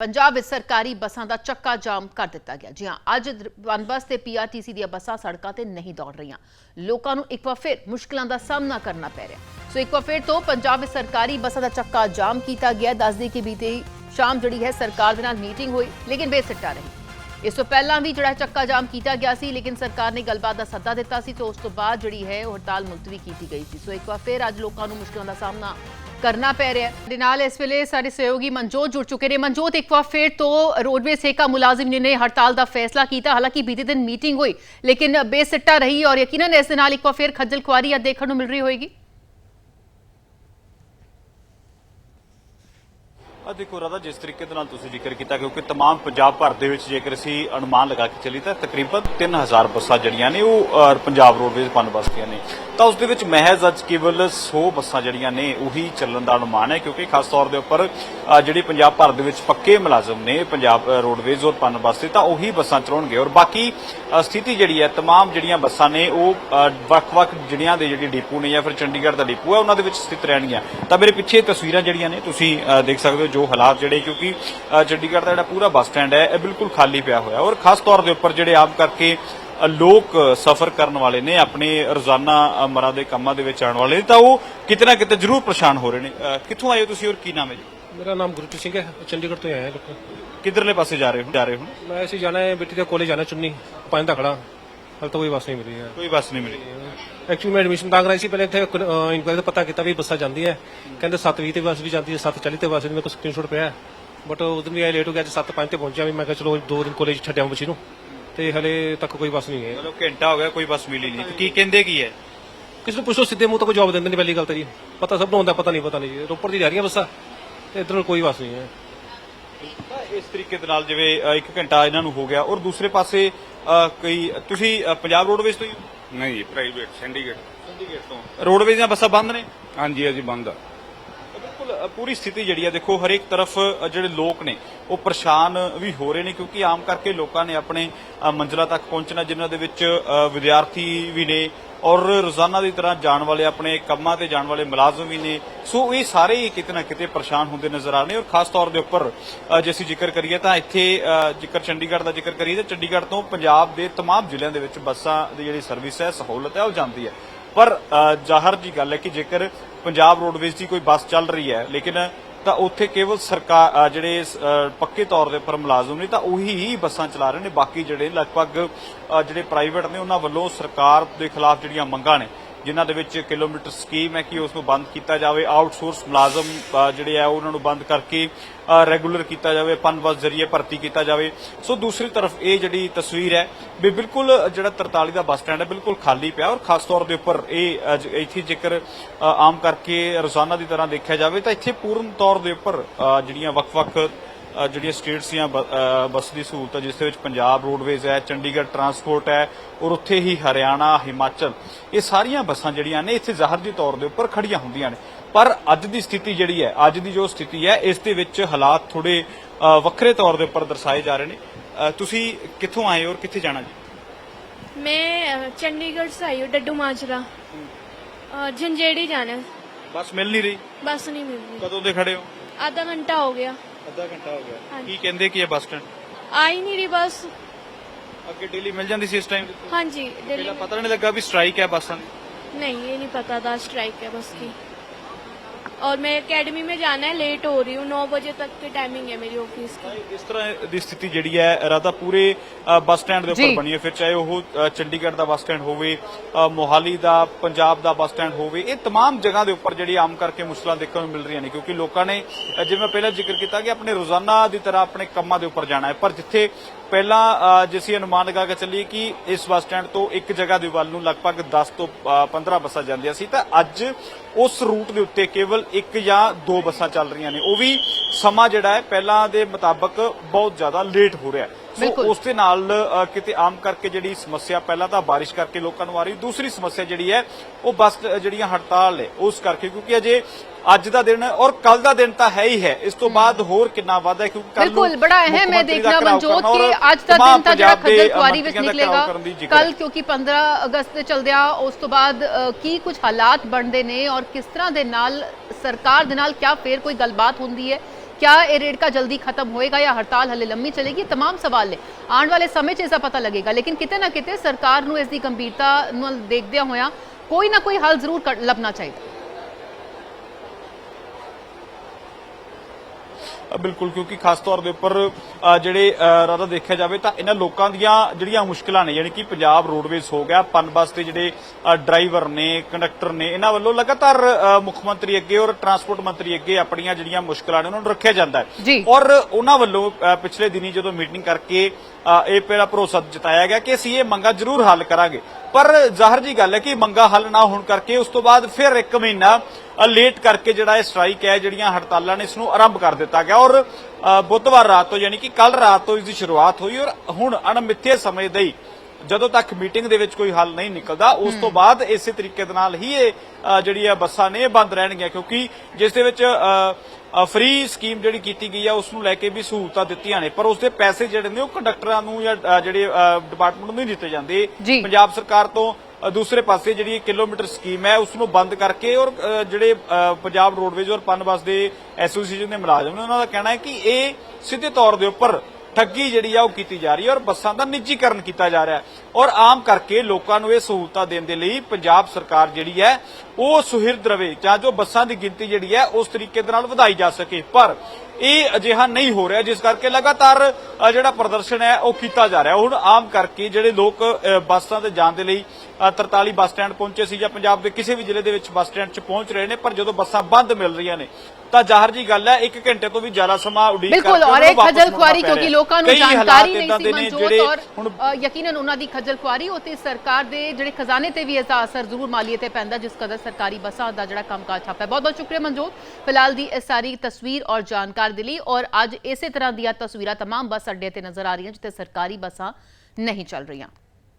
ਪੰਜਾਬ ਵਿੱਚ ਸਰਕਾਰੀ ਬੱਸਾਂ ਦਾ ਚੱਕਾ ਜਾਮ ਕਰ ਦਿੱਤਾ ਗਿਆ। ਜੀ ਹਾਂ, ਅੱਜ ਪਨਬਸ ਤੇ ਪੀਆਰਟੀਸੀ ਦੀਆਂ ਬੱਸਾਂ ਸੜਕਾਂ ਤੇ ਨਹੀਂ ਦੌੜ ਰਹੀਆਂ। ਲੋਕਾਂ ਨੂੰ ਇੱਕ ਵਾਰ ਫਿਰ ਮੁਸ਼ਕਲਾਂ ਦਾ ਸਾਹਮਣਾ ਕਰਨਾ ਪੈ ਰਿਹਾ। ਸੋ ਇੱਕ ਵਾਰ ਫਿਰ ਤੋਂ ਪੰਜਾਬ ਵਿੱਚ ਸਰਕਾਰੀ ਬੱਸਾਂ ਦਾ ਚੱਕਾ ਜਾਮ ਕੀਤਾ ਗਿਆ। ਦੱਸਦੇ ਕਿ ਬੀਤੇ ਸ਼ਾਮ ਜਿਹੜੀ ਹੈ, ਸਰਕਾਰ ਦੇ ਨਾਲ ਮੀਟਿੰਗ ਹੋਈ, ਲੇਕਿਨ ਬੇਸਿੱਟਾ ਰਹੀ। ਇਸ ਤੋਂ ਪਹਿਲਾਂ ਵੀ ਜਿਹੜਾ ਚੱਕਾ ਜਾਮ ਕੀਤਾ ਗਿਆ ਸੀ, ਲੇਕਿਨ ਸਰਕਾਰ ਨੇ ਗੱਲਬਾਤ ਦਾ ਸੱਦਾ ਦਿੱਤਾ ਸੀ, ਤੇ ਉਸ ਤੋਂ ਬਾਅਦ ਜਿਹੜੀ ਹੈ, ਉਹ ਹੜਤਾਲ ਮੁਲਤਵੀ ਕੀਤੀ ਗਈ ਸੀ। ਸੋ ਇੱਕ ਵਾਰ ਫਿਰ ਅੱਜ ਲੋਕਾਂ ਨੂੰ ਮੁਸ਼ਕਲਾਂ ਦਾ ਸਾਹਮਣਾ ਕਰਨਾ ਪੈ ਰਿਹਾ ਹੈ। ਸਾਡੇ ਨਾਲ ਇਸ ਵੇਲੇ ਸਾਡੇ ਸਹਿਯੋਗੀ ਮਨਜੋਤ ਜੁੜ ਚੁੱਕੇ ਨੇ। ਮਨਜੋਤ, ਇੱਕ ਵਾਰ ਫਿਰ ਤੋਂ ਰੋਡਵੇ ਸੇਕਾ ਮੁਲਾਜ਼ਮ ਨੇ ਹੜਤਾਲ ਦਾ ਫੈਸਲਾ ਕੀਤਾ, ਹਾਲਾਂਕਿ ਬੀਤੇ ਦਿਨ ਮੀਟਿੰਗ ਹੋਈ, ਲੇਕਿਨ ਬੇਸਿੱਟਾ ਰਹੀ ਔਰ ਯਕੀਨਨ ਇਸ ਦੇ ਨਾਲ ਇੱਕ ਵਾਰ ਫਿਰ ਖੱਜਲ ਖੁਆਰੀ ਆ ਦੇਖਣ ਨੂੰ ਮਿਲ ਰਹੀ ਹੋਏਗੀ। ਆ ਦੇਖੋ ਰਾਦਾ ਜਿਸ ਤਰੀਕੇ ਦੇ ਨਾਲ ਤੁਸੀਂ ਜ਼ਿਕਰ ਕੀਤਾ ਕਿਉਂਕਿ तमाम ਪੰਜਾਬ ਭਰ ਦੇ ਵਿੱਚ ਜੇਕਰ ਅਸੀਂ ਅਨੁਮਾਨ ਲਗਾ ਕੇ ਚੱਲੀ ਤਾਂ ਤਕਰੀਬਨ 3000 ਬੱਸਾਂ ਜਿਹੜੀਆਂ ਨੇ ਉਹ ਅਹ, ਪੰਜਾਬ ਰੋਡਵੇਜ਼ ਪਨ ਬੱਸਦੀਆਂ ਨੇ ਤਾਂ ਉਸ ਦੇ ਵਿੱਚ ਮਹਿਜ਼ ਅੱਜ ਕੇਵਲ 100 ਬੱਸਾਂ ਜਿਹੜੀਆਂ ਨੇ ਉਹੀ ਚੱਲਣ ਦਾ ਅਨੁਮਾਨ ਹੈ ਕਿਉਂਕਿ ਖਾਸ ਤੌਰ ਦੇ ਉੱਪਰ ਅਹ, ਜਿਹੜੀ ਪੰਜਾਬ ਭਰ ਦੇ ਵਿੱਚ ਪੱਕੇ ਮੁਲਾਜ਼ਮ ਨੇ ਪੰਜਾਬ ਅਹ, ਰੋਡਵੇਜ਼ ਔਰ ਪਨ ਬੱਸ ਦੇ ਤਾਂ ਉਹੀ ਬੱਸਾਂ ਚਲਾਉਣਗੇ ਔਰ ਬਾਕੀ ਅਹ, ਸਥਿਤੀ ਜਿਹੜੀ ਹੈ तमाम ਜਿਹੜੀਆਂ ਬੱਸਾਂ ਨੇ ਉਹ ਅਹ, ਵੱਖ-ਵੱਖ ਜਿਹੜੀਆਂ ਦੇ ਜਿਹੜੀ ਡਿਪੂ ਨੇ ਜਾਂ ਫਿਰ ਚੰਡੀਗੜ੍ਹ ਦਾ ਡਿਪੂ ਹੈ ਉਹਨਾਂ ਦੇ ਵਿੱਚ ਸਥਿਤ ਰਹਿਣਗੀਆਂ ਤਾਂ ਮੇਰੇ ਪਿੱਛੇ ਤਸਵੀਰਾਂ ਜਿਹੜੀਆਂ ਨੇ ਤੁਸੀਂ ਅਹ, ਦੇਖ ਸਕਦੇ ਹੋ ਜੋ ਹਾਲਾਤ ਜਿਹੜੇ ਕਿਉਂਕਿ ਚੰਡੀਗੜ੍ਹ ਦਾ ਜਿਹੜਾ ਪੂਰਾ ਬੱਸ ਸਟੈਂਡ ਹੈ ਇਹ ਬਿਲਕੁਲ ਖਾਲੀ ਪਿਆ ਹੋਇਆ। ਔਰ ਖਾਸ ਤੌਰ ਦੇ ਉੱਪਰ ਜਿਹੜੇ ਆਮ ਕਰਕੇ ਲੋਕ ਸਫ਼ਰ ਕਰਨ ਵਾਲੇ ਨੇ ਆਪਣੇ ਰੋਜ਼ਾਨਾ ਮਰਾਂ ਦੇ ਕੰਮਾਂ ਦੇ ਵਿੱਚ ਆਉਣ ਵਾਲੇ ਤਾਂ ਉਹ ਕਿਤੇ ਨਾ ਕਿਤੇ ਜ਼ਰੂਰ ਪਰੇਸ਼ਾਨ ਹੋ ਰਹੇ ਨੇ। ਕਿੱਥੋਂ ਆਏ ਹੋ ਤੁਸੀਂ ਔਰ ਕੀ ਨਾਮ ਹੈ ਜੀ? ਮੇਰਾ ਨਾਮ ਗੁਰਪ੍ਰੀਤ ਸਿੰਘ ਹੈ ਚੰਡੀਗੜ੍ਹ ਤੋਂ ਹੀ ਆਇਆ ਲੋਕ। ਕਿੱਧਰਲੇ ਪਾਸੇ ਜਾ ਰਹੇ ਹੋ? ਜਾ ਰਹੇ ਹੋ। ਮੈਂ ਅਸੀਂ ਜਾਣਾ ਹੈ ਬੇਟੀ ਦੇ ਕਾਲਜ ਜਾਣਾ ਚੁੰਨੀ ਪੰਜ ਦਾ ਖੜਾ। ਹਾਲੇ ਤਾਂ ਕੋਈ ਬੱਸ ਨਹੀਂ ਮਿਲੀ ਹੈ। ਕੋਈ ਬੱਸ ਨਹੀਂ ਮਿਲੀ। ਐਕਚੁਅਲੀ ਮੈਂ ਐਡਮਿਸ਼ਨ ਤਾਂ ਕਰਾਈ ਸੀ ਪਹਿਲੇ ਇੱਥੇ ਇਨਕੁਆਇਰੀ ਦਾ ਪਤਾ ਕੀਤਾ ਵੀ ਬੱਸਾਂ ਜਾਂਦੀ ਹੈ। ਕਹਿੰਦੇ 7:20 ਤੇ ਬੱਸ ਵੀ ਜਾਂਦੀ ਹੈ 7:40 ਤੇ ਬੱਸ ਵੀ ਮੇਰੇ ਕੋਲ ਸਕਰੀਨਸ਼ਾਟ ਪਿਆ ਬਟ ਉਸ ਦਿਨ ਵੀ ਆਏ ਲੇਟ ਹੋ ਗਿਆ ਅੱਜ 7:05 ਤੇ ਪਹੁੰਚਿਆ ਵੀ ਮੈਂ ਕਿਹਾ ਚਲੋ ਦੋ ਦਿਨ ਕਾਲਜ ਛੱਡਿਆ ਬੱਚੀ ਨੂੰ। ਤੇ ਹਲੇ ਤੱਕ ਕੋਈ ਬੱਸ ਨਹੀਂ ਹੈ ਚਲੋ ਘੰਟਾ ਹੋ ਗਿਆ ਕੋਈ ਬੱਸ ਮਿਲੀ ਨਹੀਂ। ਤੇ ਕੀ ਕਹਿੰਦੇ ਕੀ ਹੈ? ਕਿਸੇ ਨੂੰ ਪੁੱਛੋ ਸਿੱਧੇ ਮੂੰਹ ਤੋਂ ਕੋਈ ਜਵਾਬ ਦਿੰਦੇ ਨਹੀਂ ਪਹਿਲੀ ਗੱਲ ਤਾਂ ਜੀ। ਪਤਾ ਸਭ ਨੂੰ ਹੁੰਦਾ ਪਤਾ ਨਹੀਂ ਪਤਾ ਨਹੀਂ ਰੋਪੜ ਦੀ ਜਾ ਰਹੀਆਂ ਬੱਸਾਂ ਤੇ ਇਧਰ ਕੋਈ ਬੱਸ ਨਹੀਂ ਹੈ। ਤਾਂ ਇਸ ਤਰੀਕੇ ਦੇ ਨਾਲ ਜਿਵੇਂ ਅ, ਇੱਕ ਘੰਟਾ ਇਹਨਾਂ ਨੂੰ ਹੋ ਗਿਆ। ਔਰ ਦੂਸਰੇ ਪਾਸੇ ਕਈ ਤੁਸੀਂ ਅ, ਪੰਜਾਬ ਰੋਡਵੇਜ਼ ਤੋਂ ਹੀ ਹੋ? ਨਹੀਂ ਪ੍ਰਾਈਵੇਟ ਚੰਡੀਗੜ੍ਹ। ਚੰਡੀਗੜ੍ਹ ਤੋਂ। ਰੋਡਵੇਜ਼ ਦੀਆਂ ਬੱਸਾਂ ਬੰਦ ਨੇ? ਹਾਂਜੀ ਹਾਂਜੀ ਬੰਦ ਆ। ਪੂਰੀ ਸਥਿਤੀ ਜਿਹੜੀ ਹੈ ਦੇਖੋ ਹਰੇਕ ਤਰਫ ਅ, ਜਿਹੜੇ ਲੋਕ ਨੇ ਉਹ ਪਰੇਸ਼ਾਨ ਵੀ ਹੋ ਰਹੇ ਨੇ ਕਿਉਂਕਿ ਆਮ ਕਰਕੇ ਲੋਕਾਂ ਨੇ ਆਪਣੇ ਅ, ਮੰਜ਼ਿਲਾਂ ਤੱਕ ਪਹੁੰਚਣਾ ਜਿਨ੍ਹਾਂ ਦੇ ਵਿੱਚ ਅ, ਵਿਦਿਆਰਥੀ ਵੀ ਨੇ ਔਰ ਰੋਜ਼ਾਨਾ ਦੀ ਤਰ੍ਹਾਂ ਜਾਣ ਵਾਲੇ ਆਪਣੇ ਕੰਮਾਂ ਤੇ ਜਾਣ ਵਾਲੇ ਮੁਲਾਜ਼ਮ ਵੀ ਨੇ ਸੋ ਇਹ ਸਾਰੇ ਹੀ ਕਿਤੇ ਨਾ ਕਿਤੇ ਪਰੇਸ਼ਾਨ ਹੁੰਦੇ ਨਜ਼ਰ ਆ ਰਹੇ ਨੇ ਔਰ ਖਾਸ ਤੌਰ ਦੇ ਉੱਪਰ ਅ, ਜੇ ਅਸੀਂ ਜ਼ਿਕਰ ਕਰੀਏ ਤਾਂ ਇੱਥੇ ਅ, ਜ਼ਿਕਰ ਚੰਡੀਗੜ੍ਹ ਦਾ ਜ਼ਿਕਰ ਕਰੀਏ ਤਾਂ ਚੰਡੀਗੜ੍ਹ ਤੋਂ ਪੰਜਾਬ ਦੇ तमाम ਜ਼ਿਲ੍ਹਿਆਂ ਦੇ ਵਿੱਚ ਬੱਸਾਂ ਦੀ ਜਿਹੜੀ ਸਰਵਿਸ ਹੈ ਸਹੂਲਤ ਹੈ ਉਹ ਜਾਂਦੀ ਹੈ ਪਰ ਜ਼ਾਹਰ ਜੀ ਗੱਲ ਹੈ ਕਿ ਜੇਕਰ ਪੰਜਾਬ ਰੋਡਵੇਜ਼ ਦੀ ਕੋਈ ਬੱਸ ਚੱਲ ਰਹੀ ਹੈ, ਲੇਕਿਨ ਤਾਂ ਉੱਥੇ ਕੇਵਲ ਸਰਕਾਰ ਜਿਹੜੇ ਪੱਕੇ ਤੌਰ ਦੇ ਉੱਪਰ ਮੁਲਾਜ਼ਮ ਨੇ, ਤਾਂ ਉਹੀ ਹੀ ਬੱਸਾਂ ਚਲਾ ਰਹੇ ਨੇ। ਬਾਕੀ ਜਿਹੜੇ ਲਗਭਗ ਜਿਹੜੇ ਪ੍ਰਾਈਵੇਟ ਨੇ, ਉਹਨਾਂ ਵੱਲੋਂ ਸਰਕਾਰ ਦੇ ਖਿਲਾਫ ਜਿਹੜੀਆਂ ਮੰਗਾਂ ਨੇ ਜਿਨ੍ਹਾਂ ਦੇ ਵਿੱਚ ਕਿਲੋਮੀਟਰ ਸਕੀਮ ਹੈ ਕਿ ਉਸ ਨੂੰ ਬੰਦ ਕੀਤਾ ਜਾਵੇ ਆਊਟਸੋਰਸ ਮੁਲਾਜ਼ਮ ਜਿਹੜੇ ਆ, ਉਹਨਾਂ ਨੂੰ ਬੰਦ ਕਰਕੇ ਰੈਗੂਲਰ ਕੀਤਾ ਜਾਵੇ ਪਨ ਬੱਸ ਜ਼ਰੀਏ ਭਰਤੀ ਕੀਤਾ ਜਾਵੇ। ਸੋ ਦੂਸਰੀ ਤਰਫ ਇਹ ਜਿਹੜੀ ਤਸਵੀਰ ਹੈ, ਵੀ ਬਿਲਕੁਲ ਜਿਹੜਾ 43 ਦਾ ਬੱਸ ਸਟੈਂਡ ਹੈ, ਬਿਲਕੁਲ ਖਾਲੀ ਪਿਆ ਔਰ ਖਾਸ ਤੌਰ ਦੇ ਉੱਪਰ ਇਹ ਇੱਥੇ ਜੇਕਰ ਆਮ ਕਰਕੇ ਰੋਜ਼ਾਨਾ ਦੀ ਤਰ੍ਹਾਂ ਦੇਖਿਆ ਜਾਵੇ ਤਾਂ ਇੱਥੇ ਪੂਰਨ ਤੌਰ ਦੇ ਉੱਪਰ ਜਿਹੜੀਆਂ ਵੱਖ-ਵੱਖ ਜਿਹੜੀਆਂ ਸਟੇਟਸ ਦੀਆਂ ਬੱਸ ਦੀ ਸਹੂਲਤ ਜਿਸ ਦੇ ਵਿੱਚ ਪੰਜਾਬ ਰੋਡਵੇਜ਼ ਹੈ ਚੰਡੀਗੜ੍ਹ ਟਰਾਂਸਪੋਰਟ ਹੈ ਔਰ ਉੱਥੇ ਹੀ ਹਰਿਆਣਾ ਹਿਮਾਚਲ ਇਹ ਸਾਰੀਆਂ ਬੱਸਾਂ ਜਿਹੜੀਆਂ ਨੇ ਇੱਥੇ ਜ਼ਾਹਰ ਦੇ ਤੌਰ ਦੇ ਉੱਪਰ ਖੜੀਆਂ ਹੁੰਦੀਆਂ ਨੇ। ਪਰ ਅੱਜ ਦੀ ਸਥਿਤੀ ਜਿਹੜੀ ਹੈ ਅੱਜ ਦੀ ਜੋ ਸਥਿਤੀ ਹੈ ਇਸ ਦੇ ਵਿੱਚ ਹਾਲਾਤ ਥੋੜੇ ਵੱਖਰੇ ਤੌਰ ਦੇ ਉੱਪਰ ਦਰਸਾਏ ਜਾ ਰਹੇ ਨੇ। ਤੁਸੀਂ ਕਿੱਥੋਂ ਆਏ ਹੋ ਔਰ ਕਿੱਥੇ ਜਾਣਾ ਜੀ? ਮੈਂ ਚੰਡੀਗੜ੍ਹ ਸੇ ਆਈ ਹਾਂ ਡੱਡੂ ਮਾਜਰਾ। ਜੰਜੇੜੀ ਜਾਣਾ। ਬਸ ਮਿਲ ਨਹੀਂ ਰਹੀ? ਬਸ ਨਹੀਂ ਮਿਲ ਰਹੀ। ਕਦੋਂ ਦੇ ਖੜੇ ਹੋ? ਆਧਾ ਘੰਟਾ ਹੋ ਗਿਆ। ਅੱਧਾ ਘੰਟਾ ਹੋ ਗਿਆ। ਕੀ ਕਹਿੰਦੇ ਕੀ ਹੈ ਬੱਸ ਸਟੈਂਡ? ਆਈ ਨਹੀਂ ਰਹੀ ਬਸ। ਅੱਗੇ ਡੇਲੀ ਮਿਲ ਜਾਂਦੀ ਸੀ ਇਸ ਟਾਈਮ ਹਾਂਜੀ ਦਿੱਲੀ ਪਹਿਲਾਂ ਪਤਾ ਨਹੀਂ ਲੱਗਾ ਵੀ ਸਟ੍ਰਾਈਕ ਹੈ ਬੱਸਾਂ ਨਹੀਂ ਇਹ ਨਹੀਂ ਪਤਾ ਦਾ ਸਟ੍ਰਾਈਕ ਹੈ ਬਸ ਕੀ और मैं एकेडमी में जाना है लेट हो रही हूँ नौ बजे तक की टाइमिंग है मेरी ऑफिस की ਇਸ ਤਰ੍ਹਾਂ ਦੀ ਸਥਿਤੀ ਜਿਹੜੀ ਹੈ ਰਾਤਾ ਪੂਰੇ ਅ, ਬੱਸ ਸਟੈਂਡ ਦੇ ਉੱਪਰ ਜੀ। ਬਣੀ ਹੈ ਫਿਰ ਚਾਹੇ ਉਹ ਅ, ਚੰਡੀਗੜ੍ਹ ਦਾ ਬੱਸ ਸਟੈਂਡ ਹੋਵੇ ਅ, ਮੋਹਾਲੀ ਦਾ ਪੰਜਾਬ ਦਾ ਬੱਸ ਸਟੈਂਡ ਹੋਵੇ ਇਹ तमाम ਜਗ੍ਹਾ ਦੇ ਉੱਪਰ ਜਿਹੜੀ ਆਮ ਕਰਕੇ ਮੁਸ਼ਕਲਾਂ ਦੇਖਣ ਨੂੰ ਮਿਲ ਰਹੀਆਂ ਨੇ ਕਿਉਂਕਿ ਲੋਕਾਂ ਨੇ ਅ, ਜਿਵੇਂ ਮੈਂ ਪਹਿਲਾਂ ਜ਼ਿਕਰ ਕੀਤਾ ਕਿ ਆਪਣੇ ਰੋਜ਼ਾਨਾ ਦੀ ਤਰ੍ਹਾਂ ਆਪਣੇ ਕੰਮਾਂ ਦੇ ਉੱਪਰ ਜਾਣਾ ਹੈ ਪਰ ਜਿੱਥੇ ਪਹਿਲਾਂ ਅ, ਜੇ ਅਸੀਂ ਅਨੁਮਾਨ ਲਗਾ ਕੇ ਚੱਲੀਏ ਕਿ ਇਸ ਬੱਸ ਸਟੈਂਡ ਤੋਂ ਇੱਕ ਜਗ੍ਹਾ ਦੇ ਵੱਲ ਨੂੰ ਲਗਭਗ 10 ਤੋਂ ਅ, 15 ਬੱਸਾਂ ਜਾਂਦੀਆਂ ਸੀ ਤਾਂ ਅੱਜ ਉਸ ਰੂਟ ਦੇ ਉੱਤੇ ਕੇਵਲ ਇੱਕ ਜਾਂ ਦੋ ਬੱਸਾਂ ਚੱਲ ਰਹੀਆਂ ਨੇ। ਉਹ ਵੀ ਸਮਾਂ ਜਿਹੜਾ ਹੈ, ਪਹਿਲਾਂ ਦੇ ਮੁਤਾਬਕ ਬਹੁਤ ਜ਼ਿਆਦਾ ਲੇਟ ਹੋ ਰਿਹਾ ਹੈ। ਸੋ। ਉਸ ਦੇ ਨਾਲ ਕਿਤੇ ਆਮ ਕਰਕੇ ਜਿਹੜੀ ਸਮੱਸਿਆ ਪਹਿਲਾਂ ਤਾਂ ਬਾਰਿਸ਼ ਕਰਕੇ ਲੋਕਾਂ ਨੂੰ ਆ ਰਹੀ ਦੂਸਰੀ ਸਮੱਸਿਆ ਜਿਹੜੀ ਹੈ ਉਹ ਬੱਸ ਜਿਹੜੀਆਂ ਹੜਤਾਲ ਨੇ ਉਸ ਕਰਕੇ ਕਿਉਂਕਿ ਅਜੇ ਅੱਜ ਦਾ ਦਿਨ ਔਰ ਕੱਲ ਦਾ ਦਿਨ ਤਾਂ ਹੈ ਹੀ ਹੈ ਇਸ ਤੋਂ ਬਾਅਦ ਹੋਰ ਕਿੰਨਾ ਹੈ ਕਿਉਂਕਿ ਕੱਲ੍ਹ ਨੂੰ ਬਿਲਕੁਲ ਬੜਾ ਹੈ ਦਾ ਦੇਖਣਾ ਮਨਜੋਤ ਕਿ ਅੱਜ ਦਾ ਦਿਨ ਤਾਂ ਜਿਹੜਾ ਖੱਜਲ ਖੁਆਰੀ ਵਿੱਚ ਨਿਕਲੇਗਾ ਹੈ। ਕੱਲ ਕਿਉਂਕਿ 15 ਅਗਸਤ ਤੇ ਚੱਲਦਿਆ ਉਸ ਤੋਂ ਬਾਅਦ ਕੀ ਕੁਝ ਹਾਲਾਤ ਬਣਦੇ ਨੇ ਔਰ ਕਿਸ ਤਰ੍ਹਾਂ ਦੇ ਨਾਲ ਸਰਕਾਰ ਦੇ ਨਾਲ ਕਿਆ ਫੇਰ ਕੋਈ ਗੱਲਬਾਤ ਹੁੰਦੀ ਹੈ क्या ये रेड़का जल्दी खत्म होएगा या हड़ताल हले लंबी चलेगी ਇਹ तमाम ਸਵਾਲ ਨੇ ਆਉਣ ਵਾਲੇ ਸਮੇਂ 'ਚ ਇਸ ਦਾ ਪਤਾ ਲੱਗੇਗਾ ਲੇਕਿਨ ਕਿਤੇ ਨਾ ਕਿਤੇ ਸਰਕਾਰ ਨੂੰ ਇਸ ਦੀ ਗੰਭੀਰਤਾ ਨਾਲ ਦੇਖਦਿਆਂ ਹੋਇਆਂ ਕੋਈ ਨਾ ਕੋਈ ਹੱਲ ਜ਼ਰੂਰ ਕੱਢ- ਲੱਭਣਾ ਚਾਹੀਦਾ ਬਿਲਕੁਲ ਕਿਉਂਕਿ ਖਾਸ ਤੌਰ ਦੇ ਉੱਪਰ ਜਿਹੜੇ ਰਾਦਾ ਦੇਖਿਆ ਜਾਵੇ ਤਾਂ ਇਹਨਾਂ ਲੋਕਾਂ ਦੀਆਂ ਜਿਹੜੀਆਂ ਮੁਸ਼ਕਲਾਂ ਨੇ ਯਾਨੀ ਕਿ ਪੰਜਾਬ ਰੋਡਵੇਜ਼ ਹੋ ਗਿਆ ਪਨ ਬੱਸ ਦੇ ਜਿਹੜੇ ਡਰਾਈਵਰ ਨੇ ਕੰਡਕਟਰ ਨੇ ਇਹਨਾਂ ਵੱਲੋਂ ਲਗਾਤਾਰ ਮੁੱਖ ਮੰਤਰੀ ਅੱਗੇ ਔਰ ਟਰਾਂਸਪੋਰਟ ਮੰਤਰੀ ਅੱਗੇ ਆਪਣੀਆਂ ਜਿਹੜੀਆਂ ਮੁਸ਼ਕਲਾਂ ਨੇ ਉਹਨਾਂ ਨੂੰ ਰੱਖਿਆ ਜਾਂਦਾ ਹੈ। ਔਰ ਉਹਨਾਂ ਵੱਲੋਂ ਪਿਛਲੇ ਦਿਨੀ ਜਦੋਂ ਮੀਟਿੰਗ ਕਰਕੇ ਇਹ ਪਹਿਲਾ ਭਰੋਸਾ ਜਤਾਇਆ ਗਿਆ ਕਿ ਅਸੀਂ ਇਹ ਮੰਗਾਂ ਜ਼ਰੂਰ ਹੱਲ ਕਰਾਂਗੇ ਪਰ ਜ਼ਾਹਰ ਜੀ ਗੱਲ ਹੈ ਕਿ ਮੰਗਾਂ ਹੱਲ ਨਾ ਹੋਣ ਕਰਕੇ ਉਸ ਤੋਂ ਬਾਅਦ ਫਿਰ ਇੱਕ ਮਹੀਨਾ ਅ, ਲੇਟ ਕਰਕੇ ਜਿਹੜਾ ਇਹ ਸਟ੍ਰਾਈਕ ਹੈ ਜਿਹੜੀਆਂ ਹੜਤਾਲਾਂ ਨੇ ਇਸ ਨੂੰ ਆਰੰਭ ਕਰ ਦਿੱਤਾ ਗਿਆ। ਔਰ ਬੁੱਧਵਾਰ ਰਾਤ ਤੋਂ ਯਾਨੀ ਕਿ ਕੱਲ ਰਾਤ ਤੋਂ ਇਸ ਦੀ ਸ਼ੁਰੂਆਤ ਹੋਈ ਔਰ ਹੁਣ ਅਣਮਿੱਥੇ ਸਮੇਂ ਦੇ ਜਦੋਂ ਤੱਕ ਮੀਟਿੰਗ ਦੇ ਵਿੱਚ ਕੋਈ ਹੱਲ ਨਹੀਂ ਨਿਕਲਦਾ ਉਸ ਤੋਂ ਬਾਅਦ ਇਸੇ ਤਰੀਕੇ ਦੇ ਨਾਲ ਹੀ ਇਹ ਜਿਹੜੀ ਆ ਬੱਸਾਂ ਨੇ ਬੰਦ ਰਹਿਣਗੀਆਂ। ਕਿਉਂਕਿ ਜਿਸ ਦੇ ਵਿੱਚ ਫ੍ਰੀ ਸਕੀਮ ਜਿਹੜੀ ਕੀਤੀ ਗਈ ਆ ਉਸ ਨੂੰ ਲੈ ਕੇ ਵੀ ਸਹੂਲਤਾਂ ਦਿੱਤੀਆਂ ਨੇ। ਪਰ ਉਸ ਦੇ ਪੈਸੇ ਜਿਹੜੇ ਨੇ ਉਹ ਕੰਡਕਟਰਾਂ ਨੂੰ ਜਾਂ ਜਿਹੜੇ ਡਿਪਾਰਟਮੈਂਟ ਨੂੰ ਨਹੀਂ ਦਿੱਤੇ ਜਾਂਦੇ। ਪੰਜਾਬ ਸਰਕਾਰ ਤੋਂ ਦੂਸਰੇ ਪਾਸੇ ਜਿਹੜੀ ਕਿਲੋਮੀਟਰ ਸਕੀਮ ਹੈ ਉਸ ਨੂੰ ਬੰਦ ਕਰਕੇ ਔਰ ਜਿਹੜੇ ਪੰਜਾਬ ਰੋਡਵੇਜ਼ ਔਰ ਪਨ ਬੱਸ ਦੇ ਐਸੋਸੀਏਸ਼ਨ ਦੇ ਮੁਲਾਜ਼ਮ ਨੇ, ਉਹਨਾਂ ਦਾ ਕਹਿਣਾ ਹੈ ਕਿ ਇਹ ਸਿੱਧੇ ਤੌਰ ਦੇ ਉੱਪਰ ਠੱਗੀ ਜਿਹੜੀ ਆ ਉਹ ਕੀਤੀ ਜਾ ਰਹੀ ਹੈ ਔਰ ਬੱਸਾਂ ਦਾ ਨਿੱਜੀਕਰਨ ਕੀਤਾ ਜਾ ਰਿਹਾ ਹੈ। ਔਰ ਆਮ ਕਰਕੇ ਲੋਕਾਂ ਨੂੰ ਇਹ ਸਹੂਲਤਾਂ ਦੇਣ ਦੇ ਲਈ ਪੰਜਾਬ ਸਰਕਾਰ ਜਿਹੜੀ ਹੈ ਉਹ ਸੁਹਿਰਦ ਰਵੇ ਜਾਂ ਜੋ ਬੱਸਾਂ ਦੀ ਗਿਣਤੀ ਜਿਹੜੀ ਹੈ ਉਸ ਤਰੀਕੇ ਦੇ ਨਾਲ ਵਧਾਈ ਜਾ ਸਕੇ। ਪਰ ਇਹ ਅਜਿਹਾ ਨਹੀਂ ਹੋ ਰਿਹਾ ਜਿਸ ਕਰਕੇ ਲਗਾਤਾਰ ਜਿਹੜਾ ਪ੍ਰਦਰਸ਼ਨ ਹੈ ਉਹ ਕੀਤਾ ਜਾ ਰਿਹਾ। ਹੁਣ ਆਮ ਕਰਕੇ ਜਿਹੜੇ ਲੋਕ ਬੱਸਾਂ ਤੇ ਜਾਣ ਦੇ ਲਈ ਅ, 43 ਬੱਸ ਸਟੈਂਡ ਪਹੁੰਚੇ ਸੀ ਜਾਂ ਪੰਜਾਬ ਦੇ ਕਿਸੇ ਵੀ ਜ਼ਿਲ੍ਹੇ ਦੇ ਵਿੱਚ ਬੱਸ ਸਟੈਂਡ 'ਚ ਪਹੁੰਚ ਰਹੇ ਨੇ ਪਰ ਜਦੋਂ ਬੱਸਾਂ ਬੰਦ ਮਿਲ ਰਹੀਆਂ ਨੇ ਤਾਂ ਜ਼ਾਹਰ ਜੀ ਗੱਲ ਹੈ 1 ਘੰਟੇ ਤੋਂ ਵੀ ਜ਼ਿਆਦਾ ਸਮਾਂ ਉਡੀਕ ਬਿਲਕੁਲ ਕਰਕੇ ਔਰ ਉਹਨਾਂ ਨੂੰ ਇੱਕ ਖੱਜਲ ਖੁਆਰੀ ਕਿਉਂਕਿ। ਲੋਕਾਂ ਨੂੰ ਕਈ ਹਾਲਾਤ ਜਾਣਕਾਰੀ ਏਦਾਂ ਨਹੀਂ ਦੇ ਸੀ ਨੇ ਮਨਜੋਤ ਜਿਹੜੇ ਔਰ ਹੁਣ ਅ, ਯਕੀਨਨ ਉਹਨਾਂ ਦੀ ਖੱਜਲ ਖੁਆਰੀ ਉਤੇ ਸਰਕਾਰ ਦੇ ਜਿਹੜੇ ਖਜ਼ਾਨੇ ਤੇ ਵੀ ਇਸ ਦਾ ਅਸਰ ਜ਼ਰੂਰ ਮਾਲੀਏ ਤੇ ਪੈਂਦਾ ਜਿਸ ਕਦਰ ਸਰਕਾਰੀ ਬੱਸਾਂ ਦਾ ਜਿਹੜਾ ਕੰਮਕਾਜ ਠੱਪ ਹੈ ਬਹੁਤ ਬਹੁਤ ਸ਼ੁਕਰੀਆ ਮਨਜੋਤ ਫਿਲਹਾਲ ਦੀ ਇਹ ਸਾਰੀ ਤਸਵੀਰ ਔਰ ਜਾਣਕਾਰੀ ਦੇ ਲਈ ਔਰ ਅੱਜ ਇਸੇ ਤਰ੍ਹਾਂ ਦੀਆਂ ਤਸਵੀਰਾਂ तमाम ਬੱਸ ਅੱਡੇ ਤੇ ਨਜ਼ਰ ਆ ਰਹੀਆਂ ਜਿੱਥੇ ਸਰਕਾਰੀ ਬੱਸਾਂ ਨਹੀਂ ਚੱਲ ਰਹੀਆਂ